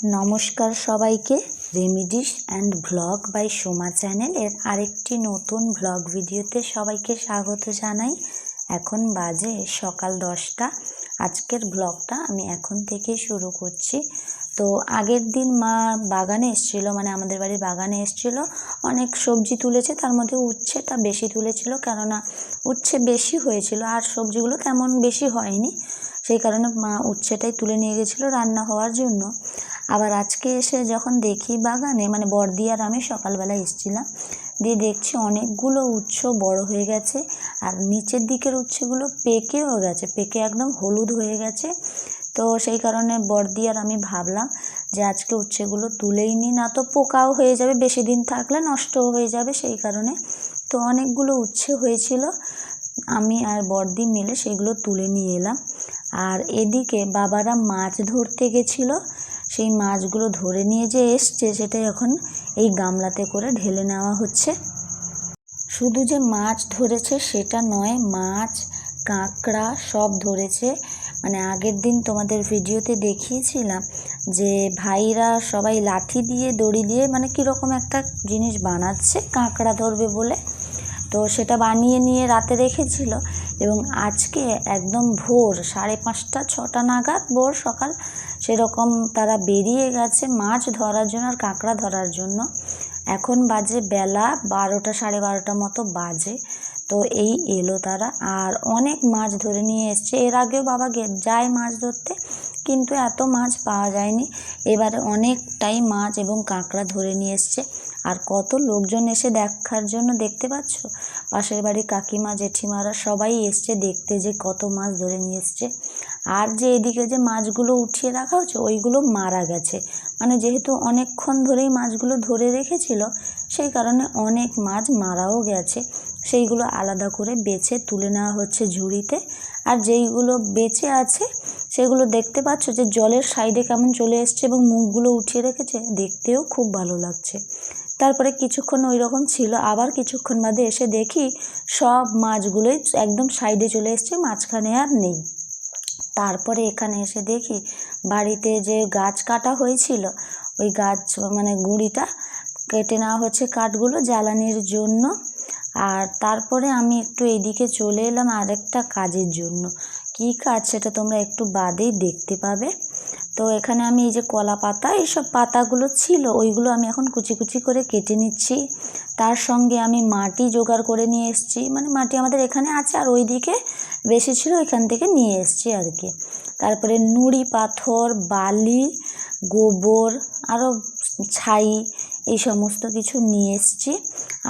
নমস্কার সবাইকে remedies and vlog by Soma চ্যানেলের আরেকটি নতুন ভ্লগ ভিডিওতে সবাইকে স্বাগত জানাই। এখন বাজে সকাল দশটা। আজকের ব্লগটা আমি এখন থেকে শুরু করছি। তো আগের দিন মা বাগানে এসেছিল মানে আমাদের বাড়ির বাগানে এসেছিল। অনেক সবজি তুলেছে, তার মধ্যে উচ্ছেটা বেশি তুলেছিল, কেননা উচ্ছে বেশি হয়েছিল, আর সবজিগুলো তেমন বেশি হয়নি। সেই কারণে মা উচ্ছেটাই তুলে নিয়ে গেছিল রান্না হওয়ার জন্য। আবার আজকে এসে যখন দেখি বাগানে মানে বর্দি আর আমি সকালবেলা এসেছিলাম, দিয়ে দেখছি অনেকগুলো উচ্ছ বড় হয়ে গেছে, আর নিচের দিকের উচ্ছেগুলো পেকেও গেছে, পেকে একদম হলুদ হয়ে গেছে। তো সেই কারণে বর্দি আর আমি ভাবলাম যে আজকে উচ্ছেগুলো তুলেই নি না তো পোকাও হয়ে যাবে, বেশি দিন থাকলে নষ্টও হয়ে যাবে সেই কারণে। তো অনেকগুলো উচ্ছে হয়েছিল, আমি আর বর্দি মিলে সেগুলো তুলে নিয়ে এলাম। আর এদিকে বাবারা মাছ ধরতে গেছিল সেই মাছগুলো ধরে নিয়ে যে এসছে, সেটাই এখন এই গামলাতে করে ঢেলে নেওয়া হচ্ছে। শুধু যে মাছ ধরেছে সেটা নয়, মাছ, কাঁকড়া সব ধরেছে। মানে আগের দিন তোমাদের ভিডিওতে দেখিয়েছিলাম যে ভাইরা সবাই লাঠি দিয়ে, দড়ি দিয়ে মানে কীরকম একটা জিনিস বানাচ্ছে, কাঁকড়া ধরবে বলে। তো সেটা বানিয়ে নিয়ে রাতে রেখেছিল এবং আজকে একদম ভোর সাড়ে পাঁচটা, ছটা নাগাদ ভোর সকাল সেরকম তারা বেরিয়ে গেছে মাছ ধরার জন্য আর কাঁকড়া ধরার জন্য। এখন বাজে বেলা বারোটা সাড়ে বারোটা মতো বাজে। তো এই এলো তারা আর অনেক মাছ ধরে নিয়ে এসছে। এর আগেও বাবা যায় মাছ ধরতে কিন্তু এত মাছ পাওয়া যায়নি। এবারে অনেকটাই মাছ এবং কাঁকড়া ধরে নিয়ে এসছে। আর কত লোকজন এসে দেখার জন্য দেখতে পাচ্ছ? পাশের বাড়ির কাকিমা, জেঠিমারা সবাই এসছে দেখতে যে কত মাছ ধরে নিয়ে এসছে। আর যে এদিকে যে মাছগুলো উঠিয়ে রাখা হচ্ছে, ওইগুলো মারা গেছে। মানে যেহেতু অনেকক্ষণ ধরেই মাছগুলো ধরে রেখেছিল, সেই কারণে অনেক মাছ মারাও গেছে। সেইগুলো আলাদা করে বেছে তুলে নেওয়া হচ্ছে ঝুড়িতে। আর যেইগুলো বেঁচে আছে, সেগুলো দেখতে পাচ্ছ যে জলের সাইডে কেমন চলে এসছে এবং মুখগুলো উঠিয়ে রেখেছে, দেখতেও খুব ভালো লাগছে। তারপরে কিছুক্ষণ ওই রকম ছিল, আবার কিছুক্ষণ বাদে এসে দেখি সব মাছগুলোই একদম সাইডে চলে এসছে, মাঝখানে আর নেই। তারপরে এখানে এসে দেখি বাড়িতে যে গাছ কাটা হয়েছিল, ওই গাছ মানে গুঁড়িটা কেটে নেওয়া হচ্ছে কাঠগুলো জ্বালানির জন্য। আর তারপরে আমি একটু এইদিকে চলে এলাম আরেকটা কাজের জন্য। কী কাজ সেটা তোমরা একটু বাদেই দেখতে পাবে। তো এখানে আমি এই যে কলা পাতা, এইসব পাতাগুলো ছিল, ওইগুলো আমি এখন কুচি কুচি করে কেটে নিচ্ছি। তার সঙ্গে আমি মাটি জোগাড় করে নিয়ে এসেছি। মানে মাটি আমাদের এখানে আছে, আর ওইদিকে বেশি ছিল, ওইখান থেকে নিয়ে এসেছি আর কি। তারপরে নুড়ি পাথর, বালি, গোবর, আরও ছাই, এই সমস্ত কিছু নিয়ে এসেছি।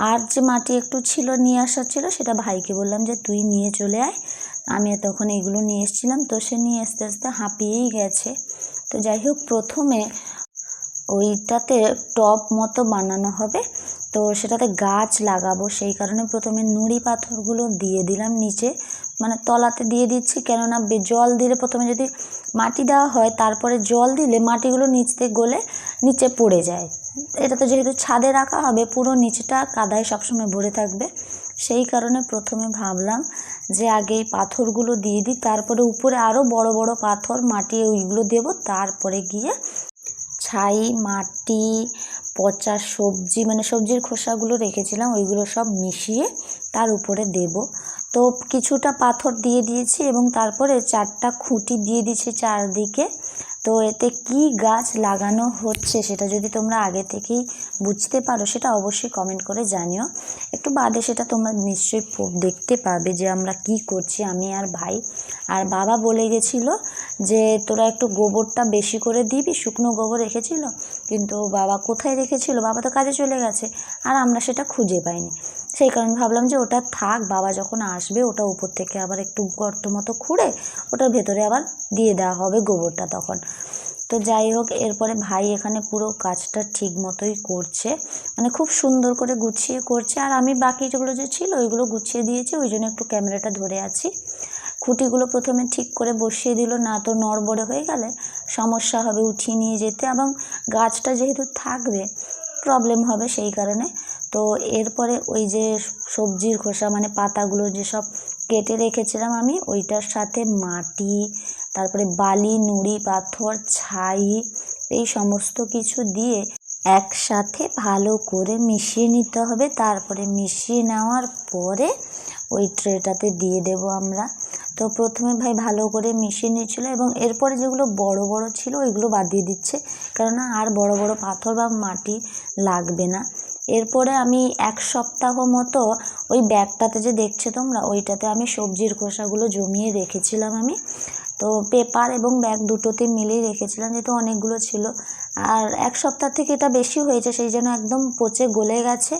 আর যে মাটি একটু ছিল, নিয়ে আসার ছিল, সেটা ভাইকে বললাম যে, তুই নিয়ে চলে আয়। আমি তখন এগুলো নিয়ে এসেছিলাম, তো সে নিয়ে আস্তে আস্তে হাঁপিয়েই গেছে। তো যাই হোক, প্রথমে ওইটাতে টপ মতো বানানো হবে। তো সেটাতে গাছ লাগাবো, সেই কারণে প্রথমে নুড়ি পাথরগুলো দিয়ে দিলাম নিচে। মানে তলাতে দিয়ে দিচ্ছি, কেননা জল দিলে প্রথমে যদি মাটি দেওয়া হয়, তারপরে জল দিলে মাটিগুলো নিচ থেকে গলে নিচে পড়ে যায়। এটা তো যেহেতু ছাদে রাখা হবে, পুরো নিচেটা কাদায় সবসময় ভরে থাকবে। সেই কারণে প্রথমে ভাবলাম যে আগে পাথরগুলো দিয়ে দিই, তারপরে উপরে আরও বড় বড় পাথর, মাটি, ওইগুলো দেব। তারপরে গিয়ে ছাই, মাটি, পচা সবজি মানে সবজির খোসাগুলো রেখেছিলাম, ওইগুলো সব মিশিয়ে তার উপরে দেব। তো কিছুটা পাথর দিয়ে দিয়েছি এবং তারপরে চারটা খুঁটি দিয়ে দিয়েছি চারদিকে। তো এতে কি গাছ লাগানো হচ্ছে সেটা যদি তোমরা আগে থেকেই বুঝতে পারো, সেটা অবশ্যই কমেন্ট করে জানিও। একটু বাদে সেটা তোমরা নিশ্চয়ই দেখতে পাবে যে আমরা কি করছি। আমি আর ভাই আর বাবা বলে গেছিল যে, তোরা একটু গোবরটা বেশি করে দিবি, শুকনো গোবর রেখেছিল? কিন্তু বাবা কোথায় রেখেছিল? বাবা তো কাজে চলে গেছে। আর আমরা সেটা খুঁজে পাইনি। সেই কারণে ভাবলাম যে ওটা থাক, বাবা যখন আসবে ওটা উপর থেকে আবার একটু গর্ত মতো খুঁড়ে ওটার ভেতরে আবার দিয়ে দেওয়া হবে গোবরটা তখন। তো যাই হোক, এরপরে ভাই এখানে পুরো কাজটা ঠিক মতোই করছে। মানে খুব সুন্দর করে গুছিয়ে করছে। আর আমি বাকি যেগুলো যে ছিল ওইগুলো গুছিয়ে দিয়েছি, ওই জন্য একটু ক্যামেরাটা ধরে আছি। খুঁটিগুলো প্রথমে ঠিক করে বসিয়ে দিল, না তো নড়বড়ে হয়ে গেলে সমস্যা হবে উঠিয়ে নিয়ে যেতে। এবং গাছটা যেহেতু থাকবে প্রবলেম হবে সেই কারণে তো এরপরে ওই যে সবজির খোসা মানে পাতাগুলো যেসব কেটে রেখেছিলাম আমি, ওইটার সাথে মাটি, তারপরে বালি, নুড়ি, পাথর, ছাই, এই সমস্ত কিছু দিয়ে একসাথে ভালো করে মিশিয়ে নিতে হবে। তারপরে মিশিয়ে নেওয়ার পরে ওই ট্রেটাতে দিয়ে দেব আমরা। তো প্রথমে ভাই ভালো করে মিশিয়ে নিয়েছিল এবং এরপরে যেগুলো বড় বড় ছিল ওইগুলো বাদ দিয়ে দিচ্ছে। কেননা আর বড় বড় পাথর বা মাটি লাগবে না। এরপরে আমি এক সপ্তাহ মতো ওই ব্যাগটাতে যে দেখছ তোমরা, ওইটাতে আমি সবজির খোসাগুলো জমিয়ে রেখেছিলাম আমি। তো পেপার এবং ব্যাগ দুটোতে মিলেই রেখেছিলাম, যেহেতু অনেকগুলো ছিল। আর এক সপ্তাহ থেকে এটা বেশি হয়েছে, সেই জন্য একদম পচে গলে গেছে।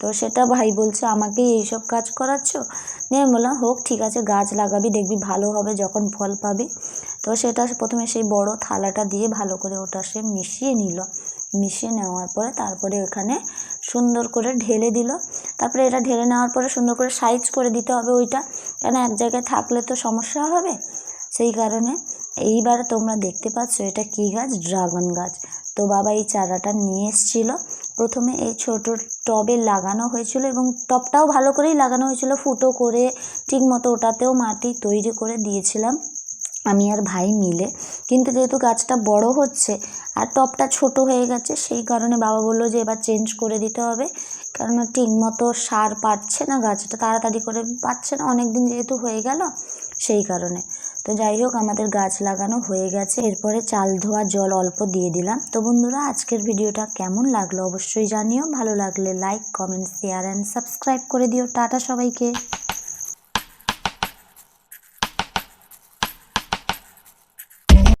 তো সেটা ভাই বলছে, আমাকেই এইসব কাজ করাচ্ছ? নিয়ে আমি বললাম, হোক, ঠিক আছে, গাছ লাগাবি, দেখবি ভালো হবে যখন ফল পাবি। তো সেটা প্রথমে সেই বড় থালাটা দিয়ে ভালো করে ওটা সে মিশিয়ে নিল। মিশিয়ে নেওয়ার পরে তারপরে ওখানে সুন্দর করে ঢেলে দিল। তারপরে এটা ঢেলে নেওয়ার পরে সুন্দর করে সাইজ করে দিতে হবে ওইটা। কেন এক জায়গায় থাকলে তো সমস্যা হবে? সেই কারণে এইবার তোমরা দেখতে পাচ্ছ এটা কী গাছ? ড্রাগন গাছ। তো বাবা এই চারাটা নিয়ে এসেছিল। প্রথমে এই ছোট টবে লাগানো হয়েছিল এবং টবটাও ভালো করেই লাগানো হয়েছিল। ফুটো করে ঠিক মতো ওটাতেও মাটি তৈরি করে দিয়েছিলাম। আমি আর ভাই মিলে। কিন্তু যেহেতু গাছটা বড় হচ্ছে আর টবটা ছোট হয়ে গেছে, সেই কারণে বাবা বলল যে এবার চেঞ্জ করে দিতে হবে। কেননা ঠিক মতো সার পাচ্ছে না গাছটা, তাড়াতাড়ি করে পাচ্ছে না অনেক দিন যেহেতু হয়ে গেল সেই কারণে। তো যাই হোক, আমাদের গাছ লাগানো হয়ে গেছে। এরপরে চাল ধোয়া, জল অল্প দিয়ে দিলাম। তো বন্ধুরা, আজকের ভিডিওটা কেমন লাগল অবশ্যই জানিও। ভালো লাগলে like comment share and subscribe করে দিও। টাটা সবাইকে।